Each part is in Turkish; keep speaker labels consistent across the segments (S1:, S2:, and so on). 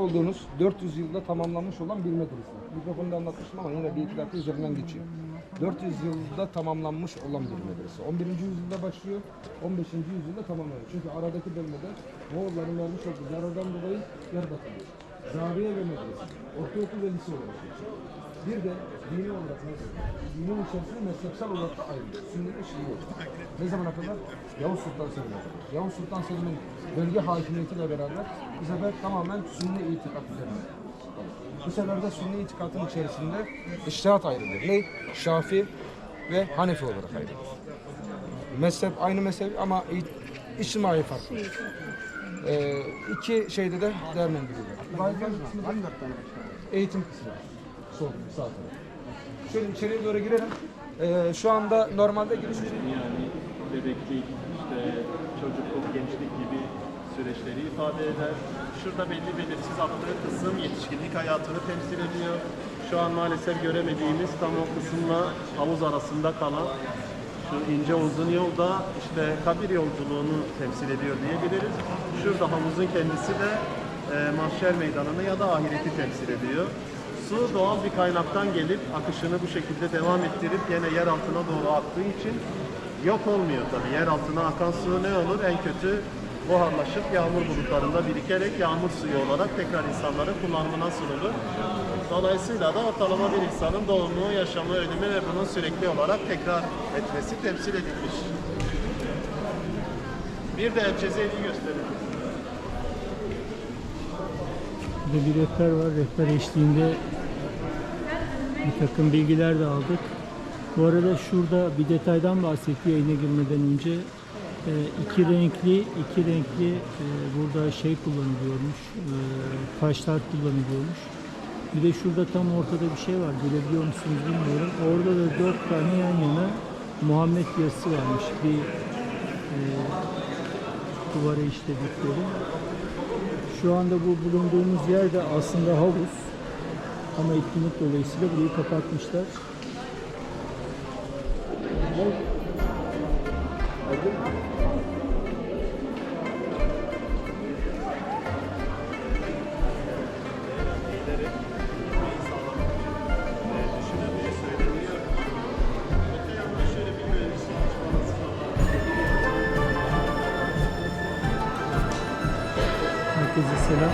S1: olduğunuz 400 yılda tamamlanmış olan bir medrese. Mikrofonda anlatmıştım ama yine bir iki dakika üzerinden geçiyor. 400 yılda tamamlanmış olan bir medrese. 11. yüzyılda başlıyor, 15. yüzyılda tamamlanıyor. Çünkü aradaki bölmede Moğolların vermiş olduğu zarardan dolayı yer bakılmış. Zaviye ve medrese, ortaokul ve lise olarak geçiyor. Bir de dini olarak. Dinin içerisinde mezhepsel olarak da ayrılıyor. Sünni ve Şii olarak. Ne zamana kadar? Yavuz Sultan Selim'e kadar. Yavuz Sultan Selim'in bölge hakimiyetiyle beraber bu sefer tamamen Sünni itikat üzerine. Bu sefer de Sünni itikatın içerisinde iştihat ayrılıyor. Ne? Şafi ve Hanefi olarak ayrılıyor. Mezhep aynı mezhep ama içtimai farklı. Ee, iki şeyde de değerlendiriliyor. Eğitim kısmı. Sol, sağ taraf. Şöyle içeriye doğru girelim. Ee, şu anda normalde giriş
S2: yani bebeklik, işte çocukluk, gençlik gibi süreçleri ifade eder. Şurada belli belirsiz attığı kısım yetişkinlik hayatını temsil ediyor. Şu an maalesef göremediğimiz tam o kısımla havuz arasında kalan şu ince uzun yolda işte kabir yolculuğunu temsil ediyor diyebiliriz. Şurada havuzun kendisi de e, mahşer meydanını ya da ahireti temsil ediyor. Su doğal bir kaynaktan gelip akışını bu şekilde devam ettirip yine yer altına doğru aktığı için yok olmuyor tabii. Yer altına akan su ne olur? En kötü buharlaşıp yağmur bulutlarında birikerek yağmur suyu olarak tekrar insanların kullanımına sunulur. Dolayısıyla da ortalama bir insanın doğumu, yaşamı, ölümü ve bunun sürekli olarak tekrar etmesi temsil edilmiş. Bir de Ercezeli gösterelim.
S3: Burada bir rehber var. Rehber eşliğinde bir takım bilgiler de aldık. Bu arada şurada bir detaydan bahsetti yayına girmeden önce. Ee, iki renkli, iki renkli e, burada şey kullanılıyormuş, e, taşlar kullanılıyormuş. Bir de şurada tam ortada bir şey var, görebiliyor musunuz bilmiyorum. Orada da dört tane yan yana Muhammed yazısı varmış. Bir e, duvara işledikleri. Şu anda bu bulunduğumuz yer de aslında havuz. Ama etkinlik dolayısıyla burayı kapatmışlar. Herkese selam.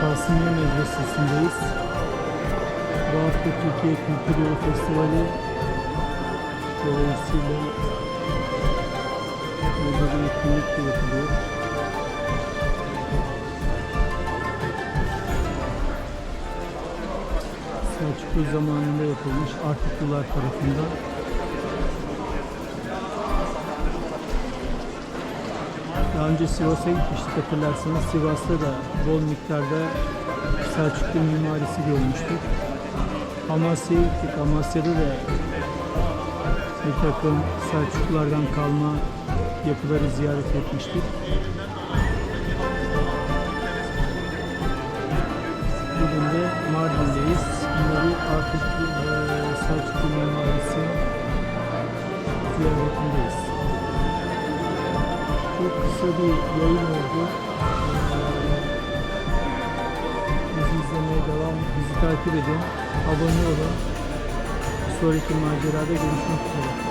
S3: Kasımlı Medresesi'ndeyiz. Bu hafta Türkiye Kültür Yolu Festivali dolayısıyla burada bir etkinlik de yapılıyor. Selçuklu zamanında yapılmış Artuklular tarafından. Daha önce Sivas'a gitmiştik hatırlarsanız. Sivas'ta da bol miktarda Selçuklu mimarisi görmüştük. Amasya'ya gittik. Amasya'da da bir takım Selçuklulardan kalma yapıları ziyaret etmiştik. Bugün de Mardin'deyiz. Bir artık eee, Selçuklu mimarisi ziyaretindeyiz. Çok kısa bir yayın oldu. Devam, bizi takip edin, abone olun. Sonraki macerada görüşmek üzere.